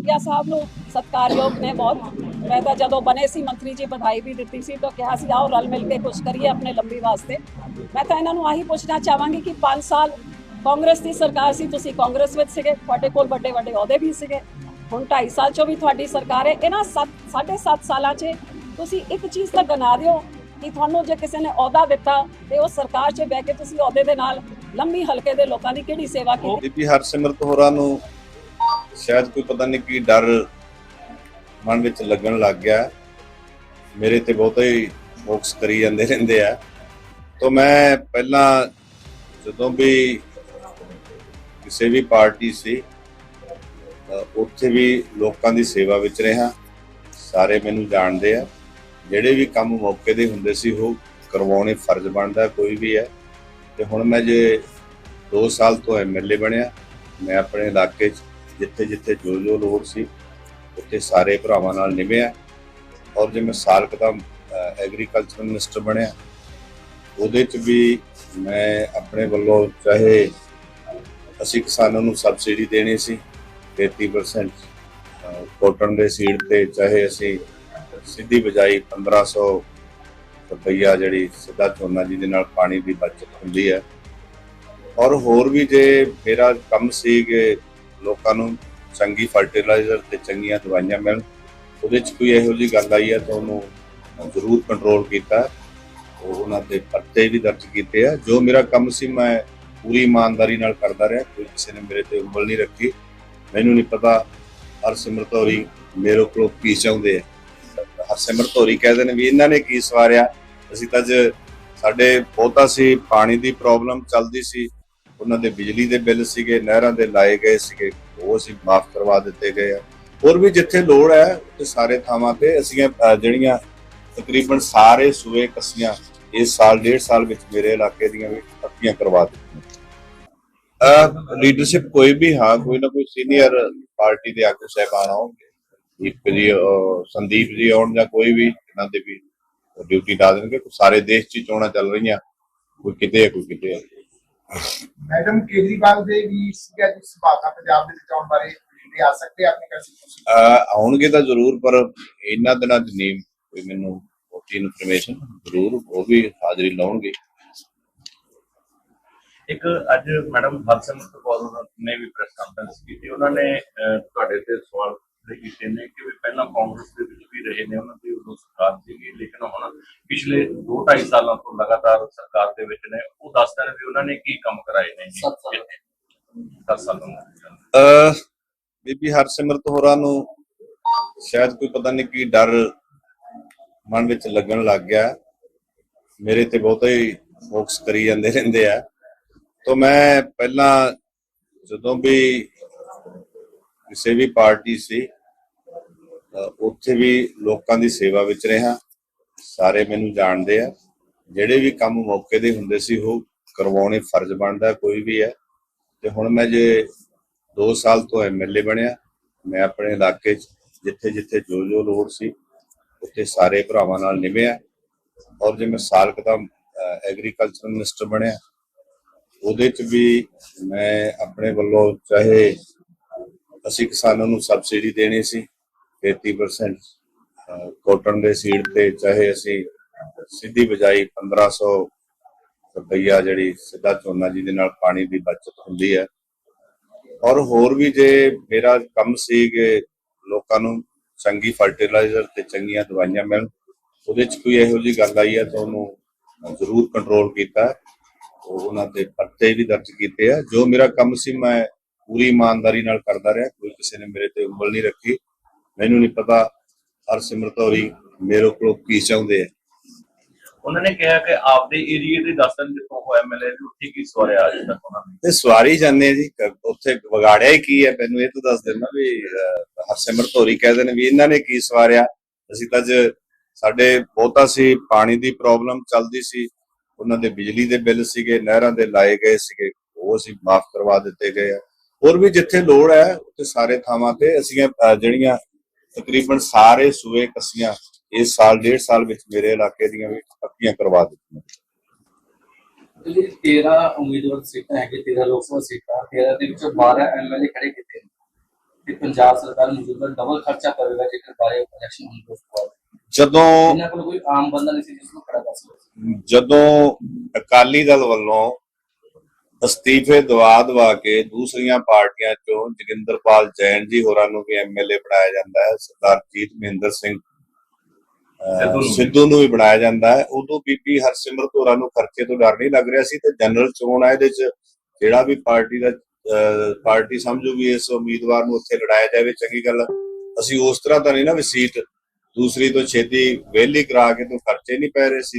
ਖੁੱਟਿਆ ਸਾਹਿਬ ਨੂੰ ਸਤਿਕਾਰਯੋਗ ਨੇ ਬਹੁਤ। ਮੈਂ ਤਾਂ ਜਦੋਂ ਬਣੇ ਸੀ ਮੰਤਰੀ ਜੀ ਵਧਾਈ ਵੀ ਦਿੱਤੀ ਸੀ ਤਾਂ ਕਿਹਾ ਸੀ ਆਓ ਰਲ ਮਿਲ ਕੇ ਕੁਝ ਕਰੀਏ ਆਪਣੇ ਲੰਬੀ ਵਾਸਤੇ। ਮੈਂ ਤਾਂ ਇਹਨਾਂ ਨੂੰ ਆਹੀ ਪੁੱਛਣਾ ਚਾਹਾਂਗੀ ਕਿ 5 ਸਾਲ ਕਾਂਗਰਸ ਦੀ ਸਰਕਾਰ ਸੀ ਤੁਸੀਂ ਕਾਂਗਰਸ ਵਿੱਚ ਸੀਗੇ ਤੁਹਾਡੇ ਕੋਲ ਵੱਡੇ ਵੱਡੇ ਅਹੁਦੇ ਵੀ ਸੀਗੇ। ਹੁਣ 2.5 ਸਾਲ ਚੋਂ ਵੀ ਤੁਹਾਡੀ ਸਰਕਾਰ ਹੈ ਇਹਨਾਂ 7 7.5 ਸਾਲਾਂ 'ਚ ਤੁਸੀਂ ਇੱਕ ਚੀਜ਼ ਤਾਂ ਗਨਾ ਦਿਓ ਕਿ ਤੁਹਾਨੂੰ ਜੇ ਕਿਸੇ ਨੇ ਅਹੁਦਾ ਦਿੱਤਾ ਤੇ ਉਹ ਸਰਕਾਰ 'ਚ ਬਹਿ ਕੇ ਤੁਸੀਂ ਅਹੁਦੇ ਦੇ ਨਾਲ ਲੰਬੀ ਹਲਕੇ ਦੇ ਲੋਕਾਂ ਦੀ ਕਿਹੜੀ ਸੇਵਾ ਕੀਤੀ? ਬੀਬੀ ਹਰਸਿਮਰਤ ਹੋਰਾਂ ਨੂੰ ਸ਼ਾਇਦ ਕੋਈ ਪਤਾ ਨਹੀਂ ਕੀ ਡਰ ਮਨ ਵਿੱਚ ਲੱਗਣ ਲੱਗ ਗਿਆ। ਮੇਰੇ ਤੇ ਬਹੁਤੇ ਹੀ ਫੋਕਸ ਕਰੀ ਜਾਂਦੇ ਰਹਿੰਦੇ ਆ। ਤੋਂ ਮੈਂ ਪਹਿਲਾਂ ਜਦੋਂ ਵੀ ਕਿਸੇ ਵੀ ਪਾਰਟੀ ਸੀ ਉੱਥੇ ਵੀ ਲੋਕਾਂ ਦੀ ਸੇਵਾ ਵਿੱਚ ਰਿਹਾ। ਸਾਰੇ ਮੈਨੂੰ ਜਾਣਦੇ ਆ। ਜਿਹੜੇ ਵੀ ਕੰਮ ਮੌਕੇ ਦੇ ਹੁੰਦੇ ਸੀ, ਉਹ ਕਰਵਾਉਣੇ ਫਰਜ਼ ਬਣਦਾ, ਕੋਈ ਵੀ ਹੈ। ਤੇ ਹੁਣ ਮੈਂ ਜੇ 2 ਸਾਲ ਤੋਂ ਐਮਐਲਏ ਬਣਿਆ, ਮੈਂ ਆਪਣੇ ਇਲਾਕੇ 'ਚ ਜਿੱਥੇ ਜਿੱਥੇ ਜੋ ਜੋ ਲੋੜ ਸੀ, ਉੱਥੇ ਸਾਰੇ ਭਰਾਵਾਂ ਨਾਲ ਨਿਭਿਆ। ਔਰ ਜੇ ਮੈਂ ਸਾਲ ਦਾ ਐਗਰੀਕਲਚਰ ਮਿਨਿਸਟਰ ਬਣਿਆ, ਉਹਦੇ 'ਚ ਵੀ ਮੈਂ ਆਪਣੇ ਵੱਲੋਂ ਚਾਹੇ ਅਸੀਂ ਕਿਸਾਨਾਂ ਨੂੰ ਸਬਸਿਡੀ ਦੇਣੀ ਸੀ 33% ਕੋਟਨ ਦੇ ਸੀਡ ਤੇ ਚਾਹੇ ਅਸੀਂ ਸਿੱਧੀ ਬਜਾਈ 1500 ਰੁਪਈਆ ਜਿਹੜੀ ਸਿੱਧਾ ਝੋਨਾ ਜਿਹਦੇ ਨਾਲ ਪਾਣੀ ਦੀ ਬਚਤ ਹੁੰਦੀ ਹੈ। ਔਰ ਹੋਰ ਵੀ ਜੇ ਮੇਰਾ ਕੰਮ ਸੀ ਕਿ ਲੋਕਾਂ ਨੂੰ ਚੰਗੀ ਫਰਟੀਲਾਈਜ਼ਰ ਤੇ ਚੰਗੀਆਂ ਦਵਾਈਆਂ ਮਿਲਣ, ਉਹਦੇ 'ਚ ਕੋਈ ਇਹੋ ਜਿਹੀ ਗੱਲ ਆਈ ਹੈ ਤਾਂ ਉਹਨੂੰ ਜ਼ਰੂਰ ਕੰਟਰੋਲ ਕੀਤਾ। ਉਹ ਉਹਨਾਂ ਤੇ ਪਰਤੇ ਵੀ ਦਰਜ ਕੀਤੇ ਆ। ਜੋ ਮੇਰਾ ਕੰਮ ਸੀ, ਮੈਂ ਪੂਰੀ ਇਮਾਨਦਾਰੀ ਨਾਲ ਕਰਦਾ ਰਿਹਾ। ਕੋਈ ਕਿਸੇ ਨੇ ਮੇਰੇ ਤੇ ਉਂਗਲ ਨਹੀਂ ਰੱਖੀ। ਮੈਨੂੰ ਨਹੀਂ ਪਤਾ ਹਰਸਿਮਰਤ ਹੋਰੀ ਮੇਰੇ ਕੋਲੋਂ ਕੀ ਚਾਹੁੰਦੇ ਆ। ਹਰਸਿਮਰਤ ਹੋਰੀ ਕਹਿੰਦੇ ਨੇ ਵੀ ਇਹਨਾਂ ਨੇ ਕੀ ਸਵਾਰਿਆ। ਅਸੀਂ ਤਾਂ ਅੱਜ ਸਾਡੇ ਬਹੁਤਾ ਸੀ, ਪਾਣੀ ਦੀ ਪ੍ਰੋਬਲਮ ਚੱਲਦੀ ਸੀ। ਉਹਨਾਂ ਦੇ ਬਿਜਲੀ ਦੇ ਬਿੱਲ ਸੀਗੇ, ਨਹਿਰਾਂ ਦੇ ਲਾਏ ਗਏ ਸੀਗੇ, ਉਹ ਅਸੀਂ ਮਾਫ ਕਰਵਾ ਦਿੱਤੇ ਗਏ ਆ। ਹੋਰ ਵੀ ਜਿੱਥੇ ਲੋੜ ਹੈ, ਉੱਥੇ ਸਾਰੇ ਥਾਵਾਂ ਤੇ ਅਸੀਂ ਜਿਹੜੀਆਂ ਤਕਰੀਬਨ ਸਾਰੇ ਸੂਏ ਕਸੀਆਂ ਇਸ ਸਾਲ, ਡੇਢ ਸਾਲ ਵਿੱਚ ਮੇਰੇ ਇਲਾਕੇ ਦੀਆਂ ਵੀ ਪੱਕੀਆਂ ਕਰਵਾ ਦਿੱਤੀਆਂ। ਲੀਡਰਸ਼ਿਪ ਕੋਈ ਵੀ ਹਾਂ, ਕੋਈ ਨਾ ਕੋਈ ਸੀਨੀਅਰ ਪਾਰਟੀ ਦੇ ਆਗੂ ਸਹਿਬਾਨ ਆਉਣਗੇ। ਇੱਕ ਜੀ ਸੰਦੀਪ ਜੀ ਆਉਣ ਜਾਂ ਕੋਈ ਵੀ ਇਹਨਾਂ ਦੇ ਵੀ ਡਿਊਟੀ ਲਾ ਦੇਣਗੇ, ਸਾਰੇ ਦੇਸ਼ 'ਚ ਚੋਣਾਂ ਚੱਲ ਰਹੀਆਂ। ਕੋਈ ਕਿਤੇ ਹੈ ਕੋਈ ਕਿਤੇ ਹੈ ਮੈਡਮ ਕੇਜਰੀਵਾਲ ਦੇ ਵੀ ਸੀਗਾ ਜੀ ਸੰਭਾਵਨਾ ਪੰਜਾਬ ਦੇ ਵਿੱਚ ਆਉਣ ਬਾਰੇ ਵੀ ਆ ਸਕਦੇ ਆਪਣੇ ਕਨਸਟੀਟਿਊਸ਼ਨ ਅਹ ਆਉਣਗੇ ਤਾਂ ਜ਼ਰੂਰ ਪਰ ਇਹਨਾਂ ਦਿਨਾਂ 'ਚ ਨਹੀਂ ਕੋਈ ਮੈਨੂੰ ਬਹੁਤੀ ਇਨਫੋਰਮੇਸ਼ਨ ਜ਼ਰੂਰ ਉਹ ਵੀ ਹਾਜ਼ਰੀ ਲਾਉਣਗੇ। ਇੱਕ ਅੱਜ ਮੈਡਮ ਹਰਸਿਮਰਤ ਕੌਰ ਨੇ ਵੀ ਪ੍ਰੈਸ ਕਾਨਫਰੰਸ ਕੀਤੀ। ਉਹਨਾਂ ਨੇ ਅਹ, ਤੁਹਾਡੇ ਤੇ ਸਵਾਲ ਖੜੇ ਕੀਤੇ ਨੇ ਕਿ ਵੀ ਪਹਿਲਾਂ ਕਾਂਗਰਸ ਦੇ ਵਿੱਚ ਵੀ ਰਹੇ ਨੇ ਉਹਨਾਂ ਦੀ ਉਦੋਂ ਸਰਕਾਰ ਸੀਗੀ ਲੇਕਿਨ ਹੁਣ ਪਿਛਲੇ 2.5 ਸਾਲਾਂ ਤੋਂ ਲਗਾਤਾਰ ਸਰਕਾਰ ਦੇ ਵਿੱਚ ਨੇ ਉਹ ਦੱਸਦੇ ਨੇ ਵੀ ਉਹਨਾਂ ਨੇ ਕੀ ਕੰਮ ਕਰਾਏ ਨੇ ਜੀ। ਸੱਤ ਸਾਲ। 10 ਸਾਲਾਂ ਦੇ ਅਹ ਬੀਬੀ ਹਰਸਿਮਰਤ ਹੋਰਾਂ ਨੂੰ ਸ਼ਾਇਦ ਕੋਈ ਪਤਾ ਨਹੀਂ ਕੀ ਡਰ ਮਨ ਵਿੱਚ ਲੱਗਣ ਲੱਗ ਗਿਆ। ਮੇਰੇ ਤੇ ਬਹੁਤੇ ਹੀ ਫੋਕਸ ਕਰੀ ਜਾਂਦੇ ਰਹਿੰਦੇ ਆ। ਤੋਂ ਮੈਂ ਪਹਿਲਾਂ ਜਦੋਂ ਵੀ ਕਿਸੇ ਵੀ ਪਾਰਟੀ ਸੀ ਉੱਥੇ ਵੀ ਲੋਕਾਂ ਦੀ ਸੇਵਾ ਵਿੱਚ ਰਿਹਾ। ਸਾਰੇ ਮੈਨੂੰ ਜਾਣਦੇ ਆ। ਜਿਹੜੇ ਵੀ ਕੰਮ ਮੌਕੇ ਦੇ ਹੁੰਦੇ ਸੀ, ਉਹ ਕਰਵਾਉਣੇ ਫਰਜ਼ ਬਣਦਾ, ਕੋਈ ਵੀ ਹੈ। ਤੇ ਹੁਣ ਮੈਂ ਜੇ 2 ਸਾਲ ਤੋਂ ਐਮਐਲਏ ਬਣਿਆ। ਮੈਂ ਆਪਣੇ ਇਲਾਕੇ 'ਚ ਜਿੱਥੇ ਜਿੱਥੇ ਜੋ ਜੋ ਲੋੜ ਸੀ, ਉੱਥੇ ਸਾਰੇ ਭਰਾਵਾਂ ਨਾਲ ਨਿਭਿਆ। ਔਰ ਜੇ ਮੈਂ ਸਾਲ ਕਦਮ ਐਗਰੀਕਲਚਰ ਮਿਨਿਸਟਰ ਬਣਿਆ, ਉਹਦੇ 'ਚ ਵੀ ਮੈਂ ਆਪਣੇ ਵੱਲੋਂ ਚਾਹੇ ਅਸੀਂ ਕਿਸਾਨਾਂ ਨੂੰ ਸਬਸਿਡੀ ਦੇਣੀ ਸੀ 33% ਅਹ, ਕੋਟਨ ਦੇ ਸੀਡ ਤੇ ਚਾਹੇ ਅਸੀਂ ਸਿੱਧੀ ਬਜਾਈ 1500 ਰੁਪਈਆ ਜਿਹੜੀ ਸਿੱਧਾ ਝੋਨਾ ਜਿਹਦੇ ਨਾਲ ਪਾਣੀ ਦੀ ਬਚਤ ਹੁੰਦੀ ਹੈ। ਔਰ ਹੋਰ ਵੀ ਜੇ ਮੇਰਾ ਕੰਮ ਸੀ ਕਿ ਲੋਕਾਂ ਨੂੰ ਚੰਗੀ ਫਰਟੀਲਾਈਜ਼ਰ ਤੇ ਚੰਗੀਆਂ ਦਵਾਈਆਂ ਮਿਲਣ ਉਹਦੇ 'ਚ ਕੋਈ ਇਹੋ ਜਿਹੀ ਗੱਲ ਆਈ ਹੈ ਤਾਂ ਉਹਨੂੰ ਜ਼ਰੂਰ ਕੰਟਰੋਲ ਕੀਤਾ। ਉਹਨਾਂ ਤੇ ਪਰਚੇ ਵੀ ਦਰਜ ਕੀਤੇ ਆ। ਜੋ ਮੇਰਾ ਕੰਮ ਸੀ ਮੈਂ ਪੂਰੀ ਇਮਾਨਦਾਰੀ ਨਾਲ ਕਰਦਾ ਰਿਹਾ। ਕੋਈ ਕਿਸੇ ਨੇ ਮੇਰੇ ਤੇ ਉਂਗਲ ਨਹੀਂ ਰੱਖੀ। ਮੈਨੂੰ ਨਹੀਂ ਪਤਾ ਹਰਸਿਮਰਤ ਹੋਰੀ ਮੇਰੇ ਕੋਲੋਂ ਕੀ ਚਾਹੁੰਦੇ ਆ। ਉਹਨਾਂ ਨੇ ਕਿਹਾ ਕਿ ਆਪਦੇ ਏਰੀਏ ਦੇ ਦੱਸਣ ਜਿੱਥੋਂ ਹੋਇਆ ਵੀ ਉੱਥੇ ਕੀ ਸਵਾਰਿਆ ਅੱਜ ਤੱਕ ਉਹਨਾਂ ਨੇ। ਤੇ ਸਵਾਰੀ ਜਾਂਦੇ ਆ ਜੀ ਉੱਥੇ ਵਿਗਾੜਿਆ ਕੀ ਹੈ ਮੈਨੂੰ ਇਹ ਤਾਂ ਦੱਸ ਦੇਣਾ ਵੀ ਹਰਸਿਮਰਤ ਹੋਰੀ ਕਹਿੰਦੇ ਨੇ ਵੀ ਇਹਨਾਂ ਨੇ ਕੀ ਸਵਾਰਿਆ। ਅਸੀਂ ਤਾਂ ਅੱਜ ਸਾਡੇ ਬਹੁਤਾ ਸੀ ਪਾਣੀ ਦੀ ਪ੍ਰੋਬਲਮ ਚੱਲਦੀ ਸੀ ਉਹਨਾਂ ਦੇ ਬਿਜਲੀ ਦੇ ਬਿੱਲ ਸੀਗੇ ਨਹਿਰਾਂ ਦੇ ਲਾਏ ਗਏ ਸੀਗੇ ਉਹ ਅਸੀਂ ਮਾਫ ਕਰਵਾ ਦਿੱਤੇ ਗਏ ਆ। ਹੋਰ ਵੀ ਜਿੱਥੇ ਲੋੜ ਹੈ ਉੱਥੇ ਸਾਰੇ ਥਾਵਾਂ ਤੇ ਅਸੀਂ ਜਿਹੜੀਆਂ ਤਕਰੀਬਨ ਸਾਰੇ ਸੂਏ ਕਸੀਆਂ ਇਸ ਸਾਲ ਡੇਢ ਸਾਲ ਵਿੱਚ ਮੇਰੇ ਇਲਾਕੇ ਦੀਆਂ ਵੀ ਪੱਕੀਆਂ ਕਰਵਾ ਦਿੱਤੀਆਂ। ਜਿਹੜੀ 13 ਉਮੀਦਵਾਰ ਸੀਟਾਂ ਹੈਗੇ 13 ਲੋਕ ਸਭਾ ਸੀਟਾਂ 13 ਦੇ ਵਿੱਚੋਂ 12 ਐਮਐਲਏ ਖੜੇ ਕੀਤੇ ਨੇ। ਕਿ ਪੰਜਾਬ ਸਰਕਾਰ ਮਜ਼ਦੂਰਾਂ ਡਬਲ ਖਰਚਾ ਕਰੇਗਾ ਜੇਕਰ ਬਾਰੇ ਇਲੈਕਸ਼ਨ ਹੋਣ ਤੋਂ ਬਾਅਦ। ਜਦੋਂ ਇਹਨਾਂ ਕੋਲ ਕੋਈ ਆਮ ਬੰਦਾ ਨਹੀਂ ਸੀ ਜਿਸ ਨੂੰ ਖੜਾ ਕਰ ਸਕਦਾ ਜਦੋਂ ਅਕਾਲੀ ਦਲ ਵੱਲੋਂ ਅਸਤੀਫੇ ਦਵਾ ਦਵਾ ਕੇ ਦੂਸਰੀਆਂ ਪਾਰਟੀਆਂ ਚੋਂ ਜਗਿੰਦਰਪਾਲ ਜੈਨ ਜੀ ਹੋਰਾਂ ਨੂੰ ਵੀ ਐਮਐਲਏ ਬਣਾਇਆ ਜਾਂਦਾ ਹੈ ਸਰਦਾਰ ਜੀਤ ਮਹਿੰਦਰ ਸਿੰਘ ਸਿੱਧੂ ਨੂੰ। ਵੀ ਬਣਾਇਆ ਜਾਂਦਾ ਹੈ ਉਦੋਂ ਬੀਬੀ ਹਰਸਿਮਰਤ ਹੋਰਾਂ ਨੂੰ ਖਰਚੇ ਤੋਂ ਡਰ ਨਹੀਂ ਲੱਗ ਰਿਹਾ ਸੀ ਤੇ ਜਨਰਲ ਚੋਣ ਆ ਇਹਦੇ ਚ ਜਿਹੜਾ ਵੀ ਪਾਰਟੀ ਦਾ ਪਾਰਟੀ ਸਮਝੂ ਵੀ ਇਸ ਉਮੀਦਵਾਰ ਨੂੰ ਉੱਥੇ ਲੜਾਇਆ ਜਾਵੇ ਚੰਗੀ ਗੱਲ। ਅਸੀਂ ਉਸ ਤਰ੍ਹਾਂ ਤਾਂ ਨਹੀਂ ਨਾ ਵੀ ਸੀਟ ਦੂਸਰੀ ਤੋਂ ਛੇਤੀ ਵਿਹਲੀ ਕਰਾ ਕੇ ਤੋਂ ਖਰਚੇ ਨਹੀਂ ਪੈ ਰਹੇ ਸੀ